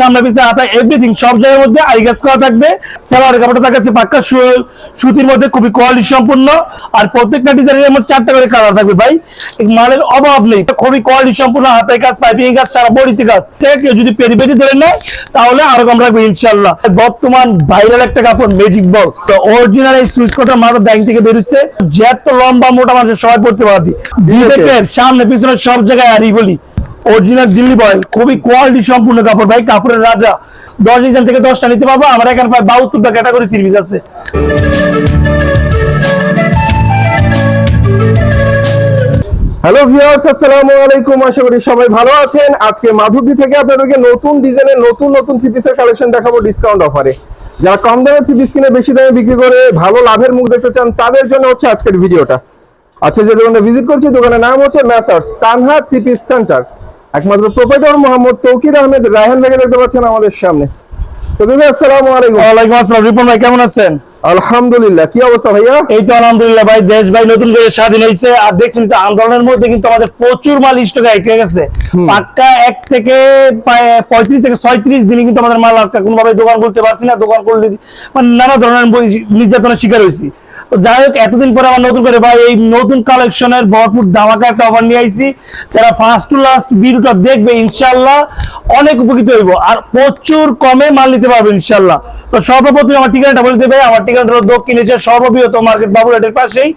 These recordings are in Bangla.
সামনে পিছে আপনার এভরিথিং সব জায়গার মধ্যে আইগাস করা থাকবে। সালোয়ার কাপড়টা থাকছে পাক্কা সুতির মধ্যে খুবই কোয়ালিটি সম্পূর্ণ। আর প্রত্যেকটা ডিজাইনের মধ্যে চারটা করে কালার থাকবে ভাই। মালের অভাব নেই খুবই কোয়ালিটি সম্পূর্ণ হাতের কাজ পাইপিং কাজ সারা বড়িতে কাজ? কেউ যদি পেরি পেরি ধরে নেয় তাহলে আরও কম রাখবে ইনশাল্লাহ বর্তমান ভাইরাল একটা কাপড় ম্যাজিক বল তো অরিজিনাল এই সুইচ কোটা মাত্র ব্যাংক থেকে বেরোচ্ছে। যত লম্বা মোটা মানুষের সবাই পড়তে পারবি। সামনে পিছনে সব জায়গায় আরি বলি। অরিজিনাল দিল্লি বয় খুবই কোয়ালিটি সম্পূর্ণ কাপড় ভাই, কাপড়ের রাজা। দশ এখান থেকে দশটা নিতে পারব, আমার এখানে প্রায় বাহাত্তরটা ক্যাটাগরি তিরিশ আছে। হ্যালো ভিউয়ার্স আসসালামু আলাইকুম, আশা করি সবাই ভালো আছেন। আজকে মাধুরী থেকে আপনাদেরকে নতুন ডিজাইনের, নতুন নতুন থ্রি পিসের কালেকশন দেখাবো ডিসকাউন্ট অফারে যারা কম দামে থ্রি পিস কিনে বেশি দামে বিক্রি করে, ভালো লাভের মুখ দেখতে চান, তাদের জন্য হচ্ছে আজকের ভিডিওটা। আচ্ছা যে দোকানে ভিজিট করছি, দোকানের নাম হচ্ছে Messrs Tanha three piece centre একমাত্র প্রোপাইটর মোহাম্মদ তৌকির আহমেদ। রায়হান ভাইকে দেখতে পাচ্ছেন আমাদের সামনে। তো ভাই, আসসালামু আলাইকুম। ওয়ালাইকুম আসসালাম। রিপন ভাই, কেমন আছেন? আলহামদুলিল্লাহ কি অবস্থা ভাইয়া? এই তো আলহামদুলিল্লাহ ভাই দেশ ভাই নতুন করে স্বাধীন হয়েছে আর দেখছেন তো আন্দোলনের মধ্যে কিন্তু আমাদের প্রচুর মাল স্টক আইটে গেছে। পাক্কা এক থেকে পঁয়ত্রিশ থেকে ছয়ত্রিশ দিনে কিন্তু আমাদের মাল আটকা কোনোভাবে দোকান পারছি না। দোকান করলে মানে নানা ধরনের নির্যাতনের শিকার হয়েছি তো যাই হোক এতদিন পরে আমার নতুন করে ভাই এই নতুন কালেকশনের ভরপুর ধামাকা একটা অফার নিয়ে আইছি। যারা ফার্স্ট টু লাস্ট ভিডিওটা দেখবে ইনশাল্লাহ অনেক উপকৃত হইব। আর প্রচুর কমে মাল নিতে পারবে ইনশাল্লাহ তো সর্বপ্রথম আমার ঠিকানাটা বলে দেবে আমার ঠিকানাটা হলো দক্ষিণ এশিয়ার সর্ববৃহৎ মার্কেট বাবুরাটের পাশেই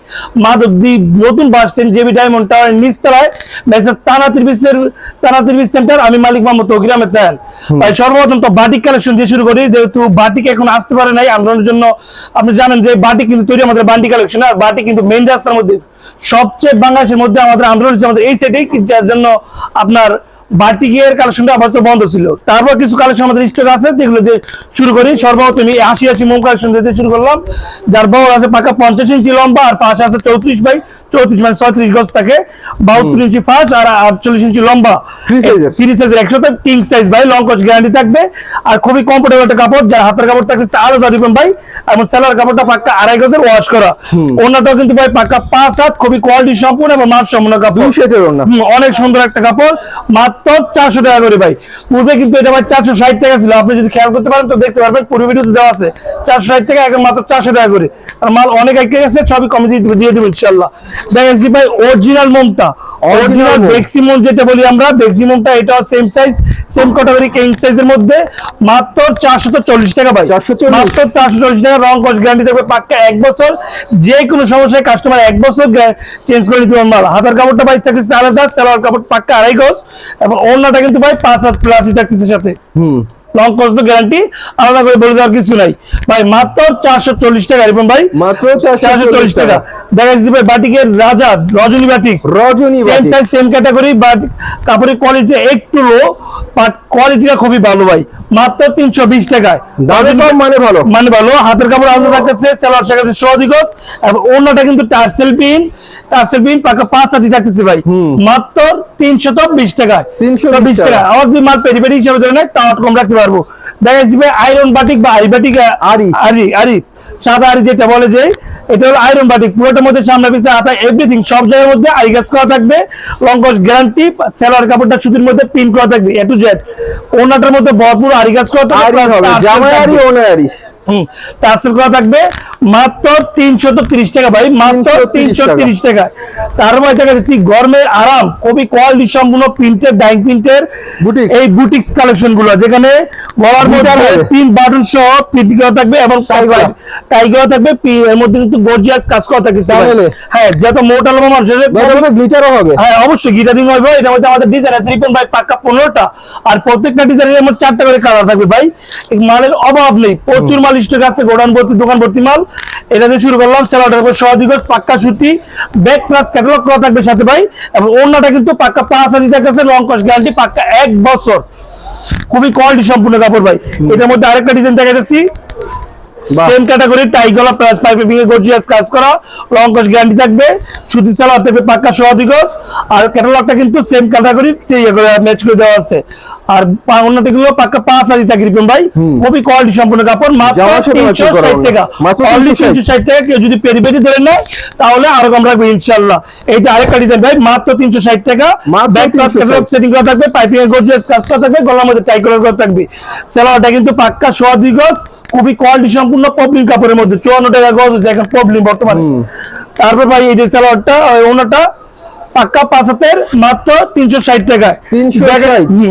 মাধবদ্বীপ নতুন বাস স্ট্যান্ড জেবি ডায়মন্ড নিচতলায় মেসেজ তানা ত্রিবিসের তানা ত্রিবিস সেন্টার আমি মালিক মোহাম্মদ তৌকির আহমেদ চান তাই সর্বপ্রথম তো বাটিক কালেকশন দিয়ে শুরু করি যেহেতু বাটিক এখন আসতে পারে নাই আন্দোলনের জন্য আপনি জানেন যে বাটিক কিন্তু তৈরি আমাদের বান্ডি কালেকশন আর বাটিক কিন্তু মেইন রাস্তার মধ্যে সবচেয়ে বাংলাদেশের মধ্যে আমাদের আন্দোলন আমাদের এই সাইডেই যার জন্য আপনার বাটিকের কালেকশনটা আপাতত বন্ধ ছিল। তারপর কিছু কালেকশন আমাদের স্টক আছে যেগুলো দিয়ে শুরু করি। সর্বপ্রথম আশি আশি মোম কালেকশন দিয়ে শুরু করলাম। যার বহর আছে পাকা পঞ্চাশ ইঞ্চি লম্বা আর ফাঁস আছে চৌত্রিশ বাই চৌত্রিশ মানে ছয়ত্রিশ গজ থাকে। বাহাত্তর ইঞ্চি ফাঁস আর আটচল্লিশ ইঞ্চি লম্বা? থ্রি সাইজের সাইজ ভাই লং গ্যারান্টি থাকবে। আর খুবই কমফোর্টেবল একটা কাপড় যার হাতের কাপড় থাকবে আলাদা দিবেন ভাই। এবং সেলার কাপড়টা পাক্কা আড়াই গজের ওয়াশ করা। ওনাটাও কিন্তু ভাই পাক্কা পাঁচ হাত খুবই কোয়ালিটি সম্পূর্ণ এবং মাছ সম্পূর্ণ কাপড় অনেক সুন্দর একটা কাপড়। মাত্র চারশো টাকা করে ভাই। পূর্বে কিন্তু এটা ভাই চারশো ষাট টাকা ছিল। আপনি যদি খেয়াল করতে পারেন তো দেখতে পারবেন পূর্বে ভিডিওতে দেওয়া আছে। চারশো ষাট টাকা এখন মাত্র চারশো টাকা করে। আর মাল অনেক আগে গেছে সবই কমে দিয়ে দিয়ে দেবো ইনশাল্লাহ। দেখেছি ভাই অরিজিনাল মোমটা। অরিজিনাল মোম। বেক্সিমোম যেটা বলি আমরা বেক্সিমোমটা এটাও same size same category king সাইজের মধ্যে। মাত্র চারশো চল্লিশ টাকা ভাই। 440 মাত্র চারশো চল্লিশ টাকা রং কস গ্যারান্টি থাকবে পাক্কা এক বছর। যে কোনো সমস্যায় কাস্টমার এক বছর চেঞ্জ করে দিতে পারবে মাল। হাতার কাপড়টা ভাই থাকছে আলাদা সালোয়ার কাপড় পাক্কা আড়াই গজ। এবং ওড়নাটা কিন্তু ভাই পাঁচ হাত প্লাসই থাকতেছে সাথে। হুম। লং কস তো গ্যারান্টি আলাদা করে বলে দেওয়ার কিছু নাই। ভাই মাত্র চারশো চল্লিশ টাকা রিপন ভাই। মাত্র চারশো চল্লিশ টাকা। দেখা যাচ্ছে ভাই বাটিকের রাজা Rajani batik. Rajani same. Size same category but কাপড়ের কোয়ালিটি একটু লো বাট কোয়ালিটিটা খুবই ভালো ভাই। মাত্র তিনশো বিশ টাকায়। মানে ভালো। মানে ভালো। হাতের কাপড় আলাদা থাকতেছে সেলার শাখাতে সদিগজ এবং অন্যটা কিন্তু টার্সেল পিন টার্সেল পাকা পাঁচ হাতি থাকতেছে ভাই। মাত্র তিনশত বিশ টাকায়। 320 বিশ টাকা। আমার মাল পেরি পেরি হিসাবে ধরে নেয় তাও কম রাখতে পারব। দেখা যাচ্ছে ভাই আয়রন বাটিক বা আরি বাটিক আরি। আরি আরি। সাদা আরি যেটা বলে যে এটা হলো আয়রন বাটিক পুরোটার মধ্যে সামনে পিছে আপনার এভরিথিং সব জায়গার মধ্যে গাছ করা থাকবে। লঙ্কস গ্যারান্টি সেলার কাপড়টা সুতির মধ্যে পিন করা থাকবে এ টু জেড ওনাটার মধ্যে ভরপুর আরি গাছ করা থাকবে জামাই আরি। ওনা আরি। হুম টার্সেল করা থাকবে মাত্র তিনশত তিরিশ টাকা ভাই মাত্র তিনশো তিরিশ টাকা। তার মধ্যে দেখা গরমের আরাম খুবই কোয়ালিটি সম্পূর্ণ প্রিন্টের ডাইং প্রিন্টের এই বুটিক্স কালেকশনগুলো যেখানে গলার মধ্যে তিন বাটন সহ প্রিন্ট করা থাকবে এবং Tie করা। থাকবে। এর মধ্যে কিন্তু গর্জিয়াস কাজ করা থাকবে হ্যাঁ যত মোটা লম্বা মানুষের গ্লিটারও হবে হ্যাঁ অবশ্যই গিটারিং হবে এটার মধ্যে আমাদের ডিজাইন আছে রিপন ভাই পাক্কা পনেরোটা। আর প্রত্যেকটা ডিজাইনের মধ্যে চারটা করে কালার থাকবে ভাই। মালের অভাব নেই প্রচুর মাল স্টক আছে গোডাউন ভর্তি দোকান ভর্তি মাল। এটা দিয়ে শুরু করলাম সেলাটার উপর সহদিগজ পাক্কা সুতি ব্যাক প্লাস ক্যাটালগ করা থাকবে সাথে ভাই। এবং অন্যটা কিন্তু পাক্কা পাঁচ হাজার থাকছে লং কস্ট গ্যারান্টি পাক্কা এক বছর। খুবই কোয়ালিটি সম্পূর্ণ কাপড় ভাই। এটার মধ্যে আরেকটা ডিজাইন দেখা বাহ। সেম ক্যাটাগরি টাই গলা প্লাস পাইপিং এ গর্জিয়াস কাজ করা লং কস গ্যারান্টি থাকবে সুতি সালোয়ার থাকবে পাক্কা সহদি গজ আর ক্যাটালগটা কিন্তু সেম ক্যাটাগরি ম্যাচ করে দেওয়া আছে। আর অন্যটি গুলো পাক্কা পাঁচ হাজার টাকা রিপন ভাই। খুবই কোয়ালিটি সম্পূর্ণ কাপড় মাত্র তিনশো ষাট। টাকা। অনলি 360 তিনশো ষাট টাকা কেউ যদি পেরি পেরি ধরে নেয় তাহলে আরও কম রাখবে ইনশাল্লাহ এইটা আরেকটা ডিজাইন ভাই মাত্র তিনশো ষাট টাকা। ব্যাক প্লাস ক্যাটালগ সেটিং করা থাকবে পাইপিং এর গর্জিয়াস কাজ করা থাকবে গলার মধ্যে টাই কলার করা থাকবে। সেলারটা কিন্তু পাক্কা সোয়া দুই গজ খুবই কোয়ালিটি সম্পূর্ণ পবলিন কাপড়ের মধ্যে। চুয়ান্ন টাকা গজ হচ্ছে এখন পবলিন বর্তমানে। তারপর ভাই এই যে সেলারটা ওনাটা পাক্কা পাঁচ হাতের মাত্র তিনশো ষাট টাকায়। 360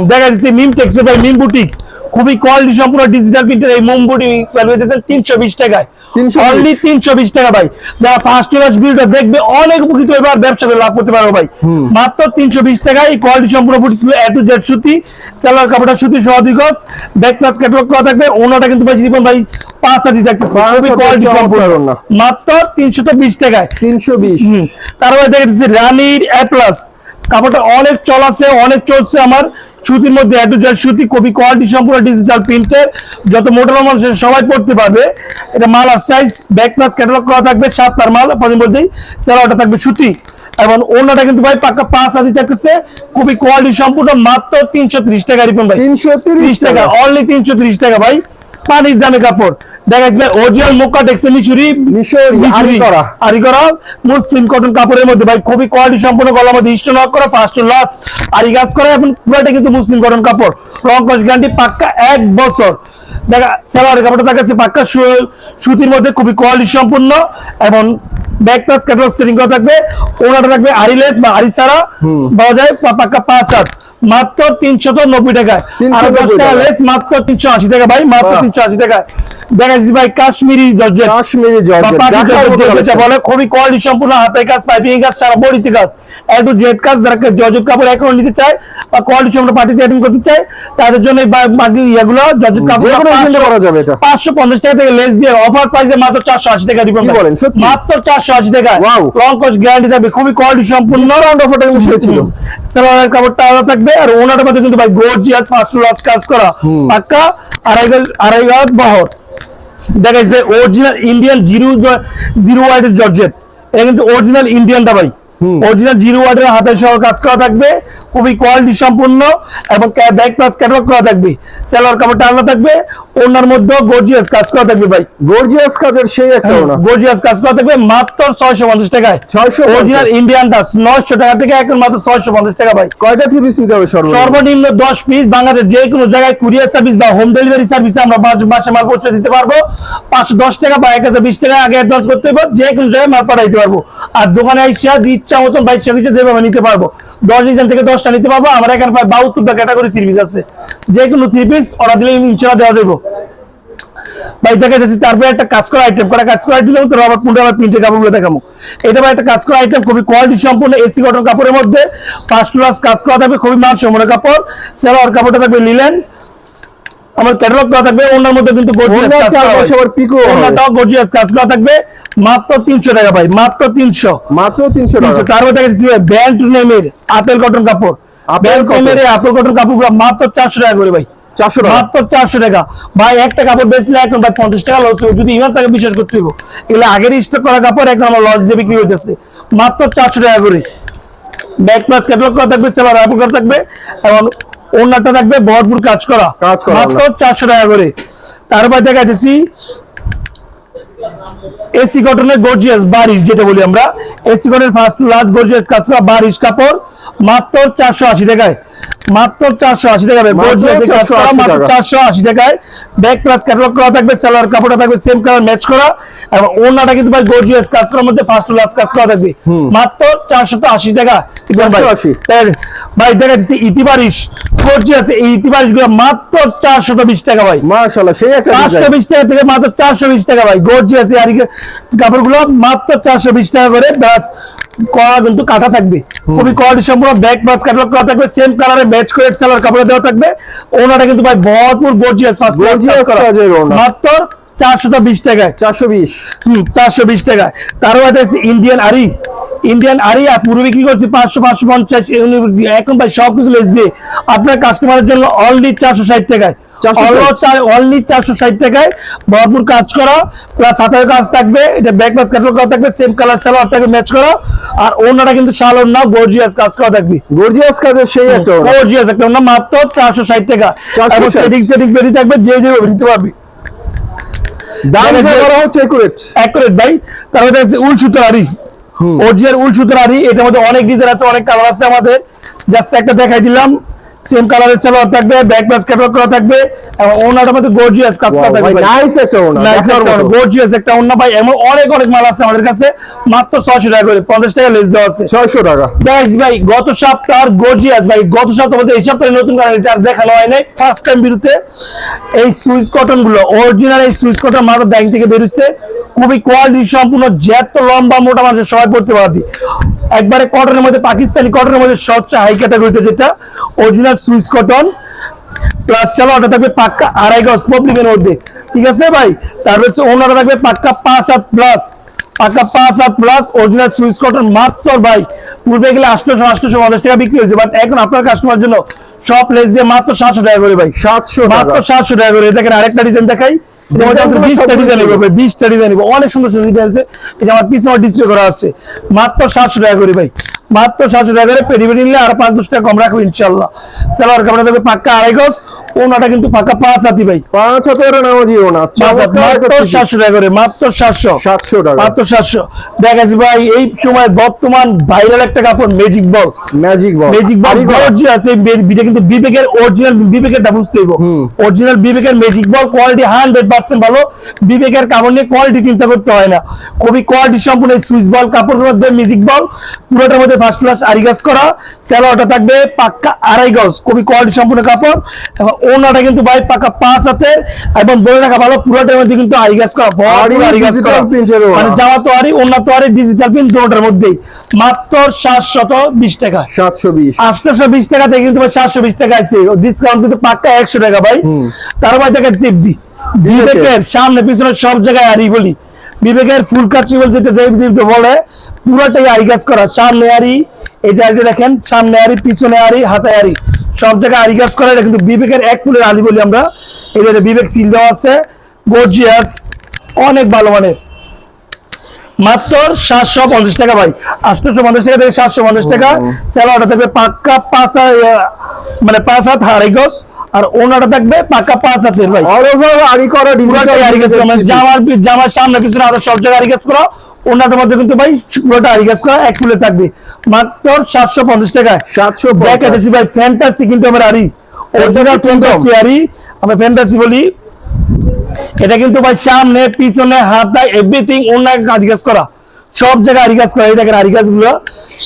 দেখা- যাচ্ছে মিম টেক্স ভাই মিম বুটিক্স খুবই কোয়ালিটি সম্পূর্ণ ডিজিটাল প্রিন্টের এই মোম বুটি দিয়েছেন তিনশো বিশ টাকায়। 320 অনলি তিনশো বিশ টাকা ভাই। যারা ফার্স্ট ক্লাস বিল্ডার দেখবে অনেক উপকৃত এবার ব্যবসা করে লাভ করতে পারব ভাই। মাত্র তিনশো বিশ টাকায় এই কোয়ালিটি সম্পূর্ণ বুটিক্সগুলো এ টু জেড সুতি সেলার কাপড়টা সুতি সহদিগজ ব্যাক প্লাস ক্যাটালগ করা থাকবে। ওনাটা কিন্তু ভাই রিপন ভাই পাঁচ হাজার থাকতেছে খুবই কোয়ালিটি সম্পূর্ণ। মাত্র তিনশো বিশ টাকায়। তিনশো বিশ। তারপরে দেখেছি রানীর এ প্লাস কাপড়টা অনেক চলাছে অনেক চলছে আমার। সুতির মধ্যে এত জেড সুতি কবি কোয়ালিটি সম্পূর্ণ ডিজিটাল প্রিন্টের যত মোটর মানুষ সবাই পড়তে পারবে। এটা মাল আর সাইজ ব্যাক প্লাস ক্যাটালগ করা থাকবে সাত তার মাল পদের মধ্যেই সেলারটা থাকবে সুতি। এবং অন্যটা কিন্তু ভাই পাক্কা পাঁচ হাতি থাকতেছে। খুবই কোয়ালিটি সম্পূর্ণ মাত্র তিনশো ত্রিশ টাকা রিপন ভাই। তিনশো ত্রিশ টাকা অনলি তিনশো ত্রিশ টাকা ভাই। পানির দামে কাপড়। দেখা যাচ্ছে অরিজিনাল মোকা টেক্সে মিশুরি মিশরি, আরি করা। মুসলিম কটন কাপড়ের মধ্যে ভাই খুবই কোয়ালিটি সম্পূর্ণ গলার মধ্যে স্টোন ওয়ার্ক করা ফার্স্ট লাস আরি কাজ করা এবং পুরোটা কিন্তু মুসলিম গরম কাপড়। রং কস গ্যারান্টি পাক্কা এক বছর। দেখা সালোয়ারের কাপড়টা কাছে পাক্কা সুতির মধ্যে খুবই কোয়ালিটি সম্পূর্ণ এবং ব্যাক প্লাস ক্যাটালগ সেটিং করা থাকবে। ওনাটা থাকবে আরিলেস বা আরি সারা পাওয়া যায় পাক্কা পাঁচ হাত। মাত্র তিনশো নব্বই টাকায়। আর দশ টাকা। লেস মাত্র তিনশো আশি টাকা ভাই মাত্র। তিনশো আশি টাকায়। দেখা ভাই কাশ্মীরি জর্জেট। কাশ্মীরি জর্জেট। পাখি দেখার জর্জেট মতো যেটা collection। বলে খুবই কোয়ালিটি সম্পূর্ণ হাতের কাজ পাইপিং কাজ সারা বডিতে কাজ। একটু জেড কাজ যারা জর্জেট কাপড় এখন নিতে চায় বা কোয়ালিটি সম্পূর্ণ পার্টিতে অ্যাটেন্ড করতে চায় তাদের জন্য এই বা- ইয়েগুলো জর্জেট কাপড় যে কোনো event এ করা যাবে এটা। পাঁচশো পঞ্চাশ টাকা থেকে লেস দিয়ে অফার প্রাইসে মাত্র টাকা দিবেন কি বলেন, মাত্র চারশো আশি টাকা। লং কস্ট গ্যারান্টি থাকবে খুবই কোয়ালিটি সম্পূর্ণ। অফারটা কিন্তু ছিল সালোয়ারের কাপড়টা আলাদা থাকবে আর ওনাটার মধ্যে কিন্তু ভাই গর্জিয়াস ক্লাস কাজ করা। পাক্কা আড়াই আড়াই বহর। দেখা যাচ্ছে অরিজিনাল ইন্ডিয়ান জিরো জিরো ওয়াইটের জর্জেট। এটা কিন্তু অরিজিনাল ইন্ডিয়ানটা ভাই। অরিজিনাল জিরো ওয়াইটের হাতের সহ কাজ করা থাকবে খুবই কোয়ালিটি সম্পূর্ণ এবং ব্যাক প্লাস ক্যাটালগ করা থাকবে সেলার কাপড়টা আলাদা থাকবে ওনার মধ্যেও গর্জিয়াস কাজ করা থাকবে ভাই। গর্জিয়াস কাজের সেই একটা ওনা গর্জিয়াস কাজ করা থাকবে মাত্র ছয়শো পঞ্চাশ টাকায়। 650 অরিজিনাল ইন্ডিয়ান টাচ নয়শো টাকা থেকে এখন মাত্র ছয়শো পঞ্চাশ টাকা ভাই। কয়টা থ্রি পিস নিতে হবে সর্বনিম্ন? সর্বনিম্ন দশ পিস বাংলাদেশ যে কোনো জায়গায় কুরিয়ার সার্ভিস বা হোম ডেলিভারি সার্ভিসে আমরা বাসে মাল পৌঁছে দিতে পারব। পাঁচশো দশ টাকা বা এক হাজার বিশ টাকা আগে অ্যাডভান্স করতে হবে যে কোনো জায়গায় মাল পাঠাই দিতে পারব। আর দোকানে আইসা ইচ্ছা মতন বাইশ কিছু দেবে আমি নিতে পারব। দশ দিন থেকে দশটা নিতে পারব আমার এখানে প্রায় বাহাত্তরটা ক্যাটাগরি থ্রি পিস আছে। যে কোনো থ্রি পিস অর্ডার দিলে ইনশাল্লাহ দেওয়া যাব ভাই, দেখা যাচ্ছে তারপরে একটা কাজ করা আইটেম করা কাজ করা আইটেম তো রবার পুন্ডে আবার প্রিন্টের কাপড়গুলো দেখাবো। এটা ভাই একটা কাজ করা আইটেম খুবই কোয়ালিটি সম্পূর্ণ এসি কটন কাপড়ের মধ্যে। ফার্স্ট ক্লাস কাজ করা থাকবে, খুবই মান সম্মানের কাপড়। সেলার কাপড়টা থাকবে লিলেন আমার ক্যাটালগ করা থাকবে ওনার মধ্যে কিন্তু গর্জিয়াস কাজ করা চারপাশে আবার পিকো ওনাটাও গর্জিয়াস কাজ করা থাকবে। মাত্র তিনশো টাকা ভাই মাত্র তিনশো। মাত্র তিনশো তিনশো। টাকা তারপর দেখা যাচ্ছে ব্যান্ড নেমের আপেল কটন কাপড়। আপেল ব্যান্ড নেমের আপেল কটন কাপড়গুলো মাত্র চারশো টাকা করে ভাই। চারশো টাকা। মাত্র চারশো টাকা। ভাই একটা কাপড় বেচলে এখন ভাই পঞ্চাশ টাকা লস হবে যদি ইমান তাকে বিশ্বাস করতে হইব। এগুলো আগের স্টক করা কাপড় এখন আমার লস দিয়ে বিক্রি হইতেছে। মাত্র চারশো টাকা করে। ব্যাক প্লাস ক্যাটালগ করা থাকবে সেলার আপল করা থাকবে। এবং ওনারটা থাকবে ভরপুর কাজ করা। মাত্র চারশো টাকা করে। তারপর দেখা যাচ্ছি এসি কটনের গর্জিয়াস বারিশ যেটা বলি আমরা। এসি কটনের ফার্স্ট লাস্ট গর্জিয়াস কাজ করা বারিশ কাপড়। মাত্র চারশো আশি টাকায়। মাত্র চারশো আশি টাকা মাত্র চারশো আশি টাকায়। ব্যাক প্লাস ক্যাটালগ করা থাকবে সেলার কাপড়টা থাকবে সেম কালার ম্যাচ করা। এবং ওনাটা কিন্তু ভাই গর্জিয়াস কাজ করার মধ্যে ফার্স্ট লাস্ট কাজ করা থাকবে। মাত্র চারশো আশি টাকা। ভাই? 480 তাই ভাই দেখা যাচ্ছে ইতিবারিশ। গর্জিয়াস এই ইতিবারিশগুলো মাত্র চারশো বিশ টাকা ভাই। সেই একটা পাঁচশো বিশ টাকা থেকে মাত্র চারশো বিশ টাকা ভাই। গর্জিয়াস আর কাপড়গুলো মাত্র চারশো বিশ টাকা করে ব্যাস কিন্তু কাটা থাকবে। খুবই কোয়ালিটি সম্পূর্ণ ব্যাক প্লাস ক্যাটালগ করা থাকবে সেম কালারে ম্যাচ করে সেলার কাপড় দেওয়া থাকবে। ওনাটা কিন্তু ভাই ভরপুর গর্জিয়াস ফার্স্ট। মাত্র চারশো বিশ টাকায়। চারশো বিশ। হুম চারশো বিশ টাকা তারও আছে ইন্ডিয়ান আরি ইন্ডিয়ান আরি পূর্বে বিক্রি করছি পাঁচশো পাঁচশো পঞ্চাশ এখন ভাই সব কিছু লেস দিয়ে আপনার কাস্টমারের জন্য অনলি চারশো ষাট টাকায়। অনলি চারশো ষাট টাকায়। ভরপুর কাজ করা প্লাস হাতের কাজ থাকবে এটা ব্যাক প্লাস ক্যাটালগ করা থাকবে সেম কালার সালোয়ার থাকবে ম্যাচ করা। আর ওনাটা কিন্তু শাল না গর্জিয়াস কাজ করা থাকবে। গর্জিয়াস কাজের সেই একটা। গর্জিয়াস একটা ওনা মাত্র চারশো ষাট টাকা। এবং সেটিং সেটিং বেরিয়ে থাকবে যে যে নিতে পারবি। দাম মানে যে যে- করা হচ্ছে একুরেট অ্যাকুরেট ভাই। তারপরে দেখছি উল উল সুতরারি এটার মধ্যে অনেক ডিজাইন আছে অনেক কালার আছে আমাদের। জাস্ট একটা দেখাই দিলাম। সেম কালারের সালোয়ার থাকবে ব্যাক প্লাস ক্যাটালগ করা থাকবে এবং ওনাটার মধ্যে গর্জিয়াস কাজ করা থাকবে নাইস একটা ওড়না দেখার মতো। গর্জিয়াস একটা ওনা ভাই এমন অনেক অনেক মাল আছে আমাদের কাছে মাত্র 600 টাকা করে 50 টাকা লেস দেওয়া আছে। 600 টাকা। গাইস ভাই গত সপ্তাহ গর্জিয়াস ভাই গত সপ্তাহ বলতে এই সপ্তাহে নতুন কারণ এটা আর দেখানো হয় নাই ফার্স্ট টাইম বিরুতে এই সুইচ কটনগুলো অরিজিনাল এই সুইচ কটন মাত্র ব্যাংক থেকে বেরোচ্ছে খুবই কোয়ালিটি সম্পূর্ণ যত লম্বা মোটা মানুষের সবাই পড়তে পারবি। একবারে কটনের মধ্যে পাকিস্তানি কটনের মধ্যে সবচেয়ে হাই ক্যাটাগরিতে যেটা অরিজিনাল সুইচ কটন প্লাস সালোয়ারটা থাকবে পাক্কা আড়াই গজ পাবলিকের মধ্যে। ঠিক আছে ভাই? তারপর হচ্ছে ওনারা থাকবে পাক্কা পাঁচ হাত প্লাস পাক্কা পাঁচ had plus original switch cotton মাত্র ভাই। পূর্বে গেলে আটশোশো আটশোশো পঞ্চাশ টাকা বিক্রি হয়েছে বাট এখন আপনার কাস্টমার জন্য সব লেস দিয়ে মাত্র সাতশো টাকা করে ভাই। 700 মাত্র সাতশো টাকা করে। দেখেন আরেকটা ডিজাইন দেখাই। এটার মধ্যে আমাদের ডিজাইনগুলো বিশটা ডিজাইন হবে বিশটা ডিজাইন অনেক সুন্দর সুন্দর ডিজাইন আছে। এটা আমার পিছনে ডিসপ্লে করা আছে। মাত্র সাতশো টাকা করে ভাই। মাত্র সাতশো টাকা করে পেরি পেরি নিলে আর পাঁচ দশ টাকা কম রাখব ইনশাল্লাহ সালোয়ার কাপড় থাকবে পাক্কা আড়াই গজ। ওনাটা কিন্তু পাক্কা পাঁচ হাতি ভাই। পাঁচ হাতের নামাজি ওনা মাত্র সাতশো টাকা করে মাত্র সাতশো। 700 টাকা। মাত্র সাতশো। দেখাচ্ছি ভাই এই সময় বর্তমান ভাইরাল একটা কাপড় magic ball magic ball magic ball beta কিন্তু বিবেকের অরিজিনাল বিবেকেরটা বুঝতে হইব। অরিজিনাল বিবেকের magic ball quality hundred percent ভালো বিবেকের কাপড় নিয়ে কোয়ালিটি চিন্তা করতে হয় না। খুবই কোয়ালিটি সম্পূর্ণ সুইচ বল কাপড়ের মধ্যে ম্যাজিক বল পুরোটার মধ্যে ফার্স্ট ক্লাস আরিগাস করা। স্যালোয়ারটা থাকবে পাক্কা আড়াই গজ খুবই কোয়ালিটি সম্পূর্ণ কাপড়। এবং ওনাটা কিন্তু ভাই পাক্কা পাঁচ হাতের এবং বলে রাখা ভালো পুরোটার মধ্যে কিন্তু আরিগাস করা বড় আরিগাস করা। মানে জামা তো আরি ওনা তো আরি ডিজিটাল প্রিন্ট দুটোটার মধ্যেই। মাত্র সাতশত বিশ টাকা। 720 আটশোশো বিশ টাকা থেকে কিন্তু সাতশো বিশ টাকা আছে। ডিসকাউন্ট কিন্তু পাক্কা একশো টাকা ভাই। তার মধ্যে দেখা জিপবি বিবেকের সামনে পিছনে সব জায়গায় আরি বলি। বিবেকের ফুল কাচ্ছি বলতে যেটা বলে পুরোটাই আরি কাজ করা। সামনে আরি এই জায়গাটা দেখেন সামনে আরি পিছনে আরি হাতে আরি। সব জায়গায় আরি কাজ করা এটা কিন্তু বিবেকের এক ফুলের আরি বলি আমরা। এই যে বিবেক সিল দেওয়া আছে। গর্জিয়াস অনেক ভালো মানের। মাত্র সাতশো পঞ্চাশ টাকা ভাই। আটশোশো পঞ্চাশ টাকা থেকে সাতশো পঞ্চাশ টাকা। স্যালোয়ারটা থাকবে পাক্কা পাঁচ মানে পাঁচ হাত আড়াই গজ আর ওনাটা থাকবে পাক্কা পাঁচ হাতের ভাই। আরি করা পুরোটাই আড়ি গাছ। করা মানে জামার জামার সামনে পিছনে আরও সব জায়গায় আড়ি গাছ করা ওনাটার মধ্যে কিন্তু ভাই পুরোটা আড়ি গাছ করা এক ফুলে থাকবে। মাত্র সাতশো পঞ্চাশ টাকায়। 750 দেখাতেছি ভাই ফ্যান্টাসি কিন্তু আমার আড়ি। অরিজিনাল ফ্যান্টাসি আড়ি। আমরা ফ্যান্টাসি বলি। এটা কিন্তু ভাই সামনে পিছনে হাত হাতায় এভরিথিং অন্য আরিগাস করা সব জায়গায় আরিগাস করা এই দেখেন আরিগাসগুলো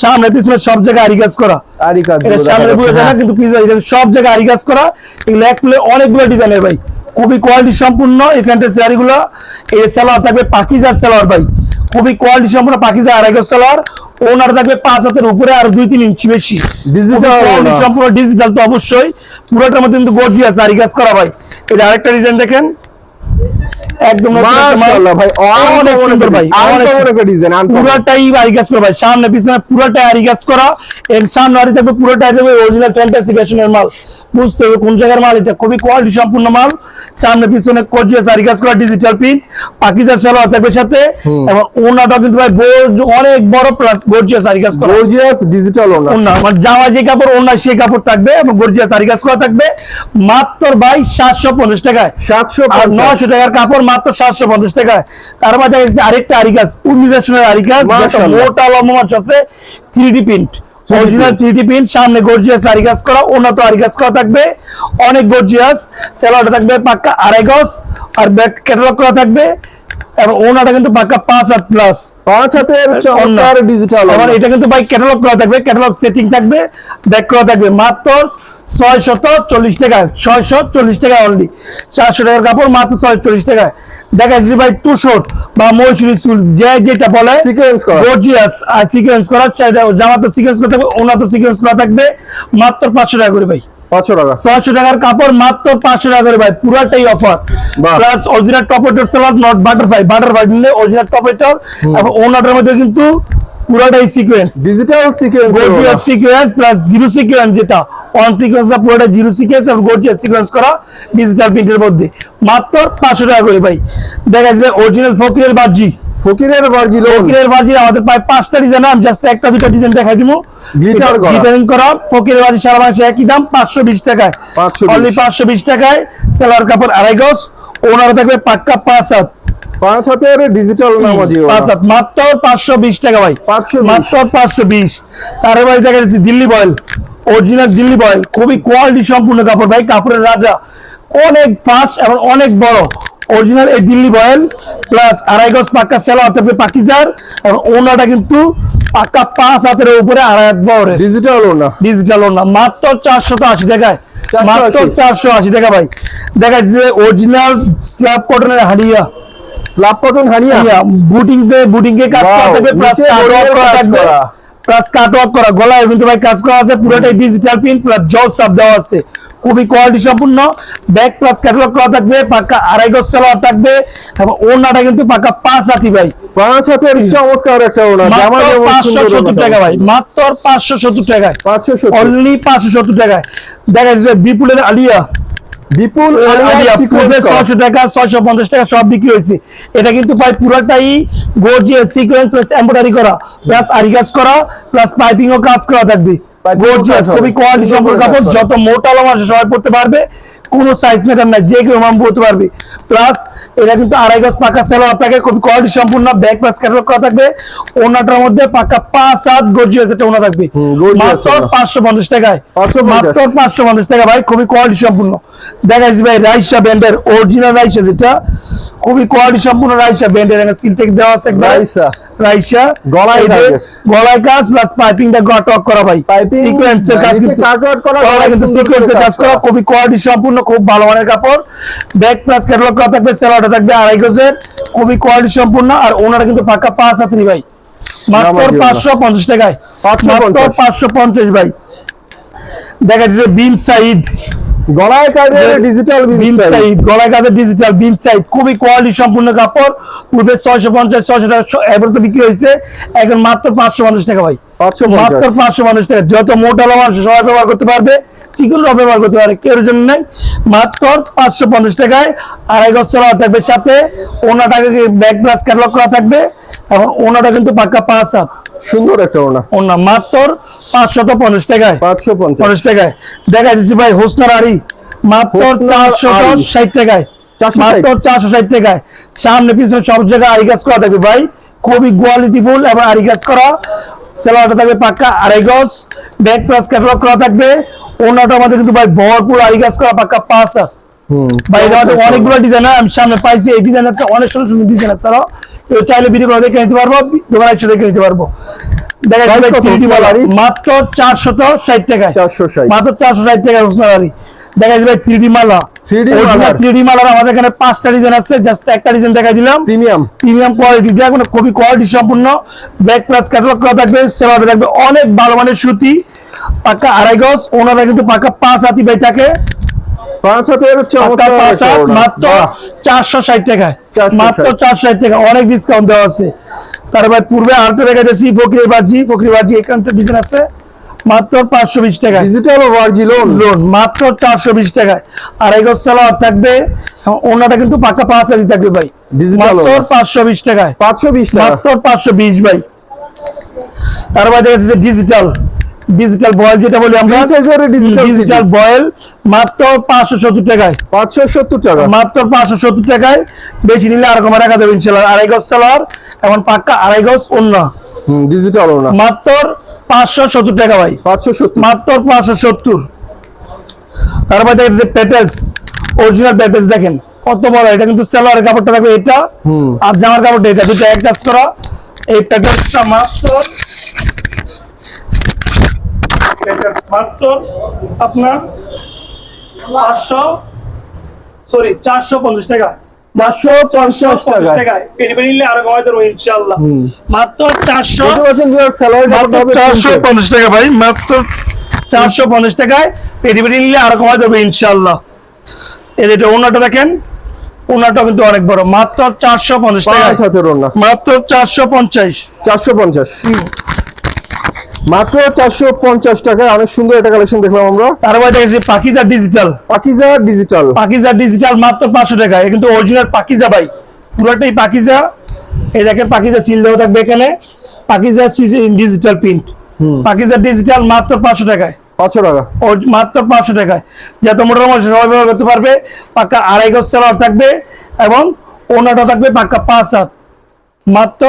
সামনে পিছনে সব জায়গায় আরিগাস করা। আরি কাজ সামনে বুঝে যায় না কিন্তু পিছনে সব জায়গায় আরিগাস করা এগুলো এক ফুলে অনেকগুলো ডিজাইনের ভাই। খুবই কোয়ালিটি সম্পূর্ণ এই ফ্যান্টাসি আরিগুলো এই সালোয়ার থাকবে পাকিজার সালোয়ার ভাই। খুবই কোয়ালিটি সম্পূর্ণ পাকিজার আড়াইগজ সালোয়ার ওনার থাকবে পাঁচ হাতের উপরে আর দুই তিন ইঞ্চি বেশি। সম্পূর্ণ ডিজিটাল তো অবশ্যই। পুরোটার মধ্যে কিন্তু গর্জিয়াস আরিগাস করা ভাই। এটা আরেকটা ডিজাইন দেখেন। একদম। মাশাআল্লাহ ভাই অনেক সুন্দর ভাই অনেক সুন্দর। একটা ডিজাইন পুরোটাই আরিগাস করা ভাই সামনে পিছনে পুরোটাই আরিগাস করা এর সামনে আরি থাকবে পুরোটাই থাকবে অরিজিনাল ফ্যান্টাসি ফ্যাশনের মাল বুঝতে হবে কোন জায়গার মাল এটা। খুবই কোয়ালিটি সম্পূর্ণ মাল। সামনে পিছনে গর্জিয়াস আরিগাস করা ডিজিটাল প্রিন্ট পাকিজার সালোয়ার থাকবে সাথে। এবং ওনাটা কিন্তু ভাই অনেক বড় প্লাস গর্জিয়াস আরিগাস করা গর্জিয়াস ডিজিটাল ওনা। ওন্না মানে জামা যে কাপড় ওন্না সেই কাপড় থাকবে এবং গর্জিয়াস আরিগাস করা থাকবে। মাত্র ভাই সাতশো পঞ্চাশ টাকায়। 750 আর নশো টাকার কাপড় মাত্র সাতশো পঞ্চাশ টাকায়। তার মধ্যে এসেছে আরেকটা আরিকাস উন্নিবেশনের মাশাআল্লাহ। মোটা লম্বা মাছ আছে three D print original three D print সামনে গর্জিয়াস আরিকাস করা উন্নত আরিকাস করা থাকবে। অনেক গর্জিয়াস সেলারটা থাকবে পাক্কা আড়াই গজ আর ব্যাক ক্যাটালগ করা থাকবে। এবং ওনাটা কিন্তু পাক্কা পাঁচ হাত প্লাস পাঁচ হাতের চমৎকার ডিজিটাল এটা কিন্তু ভাই ক্যাটালগ করা থাকবে ক্যাটালগ সেটিং থাকবে ব্যাক করা থাকবে। মাত্র ছয় চল্লিশ টাকা ছয়শো চল্লিশ টাকা অনলি চারশো টাকার কাপড় মাত্র ছয় চল্লিশ টাকায় দেখা যাচ্ছে ভাই তুষর বা মৌসুমি চুল যে যেটা বলে সিকোয়েন্স করা। গর্জিয়াস আর সিকোয়েন্স করা সেটা জামা তো সিকোয়েন্স করা থাকবে ওনা তো সিকোয়েন্স করা থাকবে মাত্র পাঁচশো টাকা করে ভাই। পাঁচশো টাকা। ছয়শো টাকার কাপড় মাত্র পাঁচশো টাকা করে ভাই পুরাটাই অফার প্লাস অরিজিনাল টপেটর সালাদ নট বাটারফ্লাই বাটারফ্লাই নিলে অরিজিনাল টপেটর এবং ওনাটার মধ্যে কিন্তু পুরোটাই sequence digital sequence gorgeous sequence plus zero sequence যেটা। ওয়ান সিকোয়েন্স না পুরোটা জিরো সিকোয়েন্স এবং গর্জিয়াস সিকোয়েন্স করা ডিজিটাল প্রিন্টের মধ্যে। মাত্র পাঁচশো টাকা করে ভাই। দেখা যাবে অরিজিনাল ফকিরের বাজি। ফকিরের ভার্জিলন ফকিরের আমাদের প্রায় পাঁচটা ডিজাইন আমি জাস্ট একটা দুটো ডিজাইন দেখাই দিব। Glitter করা। গ্লিটারিং করা ফকিরের সারা মাসে একই দাম পাঁচশো বিশ টাকায়। 520 অনলি পাঁচশো বিশ টাকায় সেলার কাপড় আড়াই গজ ওনার থাকবে পাক্কা পাঁচ হাত। পাঁচ হাতের ডিজিটাল নামাজি পাঁচ হাত। মাত্র পাঁচশো বিশ টাকা ভাই। 520 মাত্র পাঁচশো বিশ। তার বাড়ি দেখা যাচ্ছে Delhi boil. Original Delhi boil. খুবই কোয়ালিটি সম্পূর্ণ কাপড় ভাই কাপড়ের রাজা। অনেক ফাস্ট এবং অনেক বড়। অরিজিনাল এই দিল্লি বয়েল প্লাস আড়াই গজ পাক্কা সেলা থাকবে পাকিজার এবং ওনাটা কিন্তু পাক্কা পাঁচ হাতের উপরে আড়াই হাত বড়। ডিজিটাল না ডিজিটাল ওনা মাত্র চারশো আশি টাকায় মাত্র চারশো আশি টাকা ভাই। দেখা যাচ্ছে অরিজিনাল স্ল্যাব কটনের হাড়িয়া। স্ল্যাব কটন হারিয়া বুটিং তে বুটিং এ কাজ করা Wow, থাকবে। প্লাস কাট এর করা গলায় কিন্তু ভাই কাজ করা আছে পুরোটাই ডিজিটাল প্রিন্ট প্লাস জল সাপ দেওয়া আছে। খুবই কোয়ালিটি সম্পূর্ণ। ব্যাক প্লাস ক্যাটালগ করা থাকবে পাক্কা আড়াই গজ সালোয়ার থাকবে এবং ওনাটা কিন্তু পাক্কা পাঁচ হাতি ভাই। পাঁচ হাতের চমৎকার একটা ওনা জামা মাত্র যেমন পাঁচশো সত্তর টাকা ভাই মাত্র পাঁচশো সত্তর টাকায়। পাঁচশো সত্তর। অনলি পাঁচশো সত্তর টাকায়। দেখা যাচ্ছে বিপুলের আলিয়া। বিপুল টাকা ছয়শো পঞ্চাশ টাকা সব বিক্রি হয়েছে। এটা কিন্তু প্রায় পুরোটাই গর্জিয়াস সিকোয়েন্স প্লাস এমব্রয়ডারি করা প্লাস আরি কাজ করা প্লাস পাইপিং ও কাজ করা থাকবে। গর্জিয়াস। খুবই কোয়ালিটি সম্পর্ক কাপড় যত মোটা লম্বা সবাই পড়তে পারবে কোনো সাইজ ম্যাটার নাই যে কেউ পড়তে পারবে। প্লাস এটা কিন্তু আড়াই গজ পাকা সেলোয়ার থাকে খুবই কোয়ালিটি সম্পূর্ণ ব্যাক প্লাস ক্যাটালগ করা থাকবে। ওনাটার মধ্যে পাকা পাঁচ হাত গর্জিয়াস একটা ওনা থাকবে। মাত্র পাঁচশো পঞ্চাশ টাকায়। মাত্র পাঁচশো পঞ্চাশ টাকা ভাই খুবই কোয়ালিটি সম্পূর্ণ। দেখা যাচ্ছে ভাই রাইসা ব্যান্ডের অরিজিনাল রাইসা যেটা খুবই কোয়ালিটি সম্পূর্ণ রাইসা ব্যান্ডের সিল থেকে দেওয়া আছে। রাইসা। রাইসা। গলায় কাজ। গলায় কাজ প্লাস পাইপিংটা গটক করা ভাই। সিকোয়েন্সের কাজ কিন্তু করা, সিকোয়েন্সের কাজ করা। খুবই কোয়ালিটি সম্পূর্ণ খুব ভালো মানের কাপড়। ব্যাক প্লাস ক্যাটালগ করা থাকবে সেলাটা থাকবে আড়াই গজের খুবই কোয়ালিটি সম্পূর্ণ আর ওনারা কিন্তু পাকা পাঁচ হাতেরই ভাই। মাত্র পাঁচশো পঞ্চাশ টাকায়। 550 মাত্র পাঁচশো পঞ্চাশ। ভাই। দেখা যাচ্ছে বিম সাইড গলায় কাজের ডিজিটাল বিন সাইড গলায় কাজের ডিজিটাল বিন সাইড খুবই কোয়ালিটি সম্পূর্ণ কাপড়। পূর্বে ছয়শো পঞ্চাশ ছয়শো টাকা এবার তো বিক্রি হয়েছে। এখন মাত্র পাঁচশো পঞ্চাশ টাকা ভাই। মাত্র পাঁচশো পঞ্চাশ টাকা। যত মোটা লম্বা সবাই ব্যবহার করতে পারবে চিকুনরাও ব্যবহার করতে পারবে কেউ জন্য নাই। মাত্র পাঁচশো পঞ্চাশ টাকায় আড়াই চলা থাকবে সাথে। ওনাটাকে ব্যাক প্লাস ক্যাটলগ করা থাকবে। এবং ওনাটা কিন্তু পাক্কা পাঁচ হাত। সুন্দর একটা ওনা ওনা মাত্র পাঁচশত পঞ্চাশ টাকায়। পাঁচশো পঞ্চাশ। পঞ্চাশ টাকায়। দেখা দিচ্ছি ভাই হোসনার আড়ি মাত্র হোসনার চারশো আড়ি। ষাট টাকায়। মাত্র চারশো ষাট টাকায়। সামনে পিছনে সব জায়গায় আড়ি কাজ করা থাকবে ভাই। খুবই কোয়ালিটি ফুল এবং আড়ি কাজ করা। সেলারটা থাকবে পাক্কা আড়াই গজ। ব্যাক প্লাস ক্যাটালগ করা থাকবে। ওনাটা আমাদের কিন্তু ভাই ভরপুর আড়ি কাজ করা পাক্কা পাঁচ হুম। ভাই আমাদের অনেকগুলো ডিজাইন আমি সামনে পাইছি। এই ডিজাইন একটা অনেক সুন্দর সুন্দর ডিজাইন আছে চাইলে ভিডিও করে দেখে নিতে পারব দোকানে এসে দেখে নিতে পারব। দেখা Price যাচ্ছে কত থ্রি হোসনার আড়ি? মাত্র চারশত ষাট টাকায়। চারশো ষাট। মাত্র চারশো ষাট টাকা রোজনারি দেখা যাবে থ্রি মালা। 3D মালার। থ্রি ডি মালার আমাদের এখানে পাঁচটা ডিজাইন আছে জাস্ট একটা ডিজাইন দেখাই দিলাম। প্রিমিয়াম প্রিমিয়াম কোয়ালিটি কোনো খুবই কোয়ালিটি সম্পূর্ণ। ব্যাক প্লাস ক্যাটালগ করা থাকবে সেবাতে থাকবে অনেক ভালো মানের সুতি পাক্কা আড়াই গজ ওনারা কিন্তু পাক্কা পাঁচ হাতি ভাই থাকে। পাঁচ হাতের। মাত্র চারশো ষাট টাকায়। মাত্র চারশো ষাট টাকা অনেক ডিসকাউন্ট দেওয়া আছে। তার পূর্বে আরেকটা দেখা ফকরি বাজি। ফকরি বাজি এখানটা ডিজাইন আছে। মাত্র পাঁচশো বিশ টাকায়। ডিজিটাল ও ভার্জিলন লোন মাত্র চারশো বিশ টাকায়। আড়াই গজ সালোয়ার থাকবে ওনাটা কিন্তু পাকা পাঁচ হাজার থাকবে ভাই। পাঁচশো বিশ টাকায়। পাঁচশো বিশ মাত্র পাঁচশো বিশ ভাই। তারপর দেখা যাচ্ছে ডিজিটাল ডিজিটাল বয়েল যেটা বলি আমরা ডিজিটাল বয়েল মাত্র পাঁচশো সত্তর টাকায়। পাঁচশো সত্তর টাকা। মাত্র পাঁচশো সত্তর টাকায়। বেশি নিলে আর কমে রাখা যাবে ইনশাল্লাহ। আড়াই গজ সালোয়ার এবং পাক্কা আড়াই গজ অন্য ডিজিটাল মাত্র পাঁচশো সত্তর টাকা ভাই। পাঁচশো সত্তর। মাত্র পাঁচশো সত্তর। তারপর দেখেন যে প্যাটেলস অরিজিনাল প্যাটেলস দেখেন কত বড় এটা কিন্তু সেলোয়ারের কাপড়টা থাকবে এটা। আর জামার কাপড়টা এটা দুটো এক কাজ করা। এই প্যাটেলসটা মাত্র প্যাটেলস মাত্র আপনার পাঁচশো সরি চারশো পঞ্চাশ টাকা। চারশো পঞ্চাশ টাকা টাকায়। পেরি পেরি নিলে আরও কমাই দেবো ইনশাল্লাহ হুম। মাত্র চারশো বুঝতে পারছেন যে স্যালারি মাত্র চারশো পঞ্চাশ টাকা ভাই মাত্র চারশো পঞ্চাশ টাকায় পেটি পেটি নিলে আরও কমা দেবে ইনশাল্লাহ এই যে ওনাটা দেখেন ওনাটা কিন্তু অনেক বড়। মাত্র চারশো পঞ্চাশ টাকা মাত্র চারশো পঞ্চাশ। চারশো পঞ্চাশ। মাত্র চারশো পঞ্চাশ টাকায় অনেক সুন্দর একটা কালেকশন দেখলাম আমরা। তারপরে দেখেছি Pakiza digital Pakiza digital Pakiza digital মাত্র পাঁচশো টাকা। কিন্তু অরিজিনাল পাকিজা ভাই। পুরোটাই পাকিজা। এই দেখেন পাকিজা চিল দেওয়া থাকবে এখানে। Pakiza digital print Pakiza digital মাত্র পাঁচশো টাকায়। পাঁচশো টাকা। ও মাত্র পাঁচশো টাকায়। যত মোটর মানুষ সবাই ব্যবহার করতে পারবে পাক্কা আড়াই গজ সেলার থাকবে এবং ওনাটা থাকবে পাক্কা পাঁচ হাত। মাত্র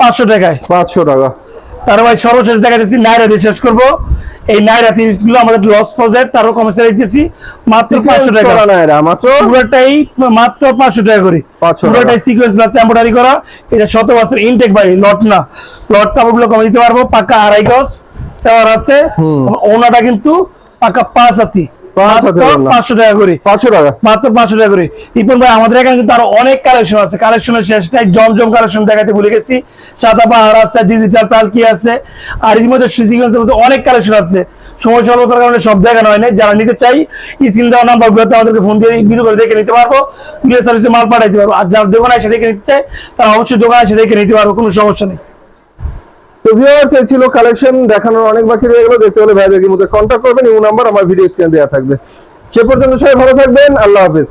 পাঁচশো টাকায়। পাঁচশো টাকা। তার ভাই সর্বশেষ দেখা যাচ্ছি নাইরা দিয়ে শেষ করব। এই নাইরা সিরিজগুলো আমাদের লস প্রজেক্ট তারও কমেছে দিতেছি মাত্র পাঁচশো টাকা। নাইরা মাত্র? পুরোটাই মাত্র পাঁচশো টাকা করে। 500 টাকা। পুরোটাই সিকোয়েন্স প্লাস এম্বোডারি করা। এটা শত বছর ইনটেক ভাই লট না। লট কাপড়গুলো কমে দিতে পারব। পাকা আড়াই গজ সেওয়ার আছে। ওনাটা কিন্তু পাকা পাঁচ হাতি। পাঁচশো টাকা করে। পাঁচশো টাকা। মাত্র পাঁচশো টাকা করে। ভাই আমাদের এখানে কিন্তু আরও অনেক কালেকশন আছে। কালেকশনের শেষটাই জমজম কালেকশন দেখাতে ভুলে গেছি। সাদা পাহাড় আছে ডিজিটাল পালকি আছে আর এর মধ্যে অনেক কালেকশন আছে। সময় স্বল্পতার কারণে সব দেখানো হয় না যারা নিতে চাই স্ক্রিন দেওয়া নাম্বার গুলোতে আমাদেরকে ফোন দিয়ে ভিডিও করে দেখে নিতে পারব। কুরিয়ার সার্ভিসে মাল পাঠাইতে পারব। আর যারা দোকানে এসে দেখে নিতে চায় তারা অবশ্যই দোকানে এসে দেখে নিতে পারব কোনো সমস্যা নেই। তো ভিউয়ার্স এই ছিল কালেকশন দেখানোর অনেক বাকি রয়ে গেল। দেখতে হলে ভাইদেরকে মধ্যে কন্ট্যাক্ট করবেন ইউ নাম্বার, আমার ভিডিও স্ক্রিনে দেওয়া থাকবে। সে পর্যন্ত সবাই ভালো থাকবেন, আল্লাহ হাফেজ।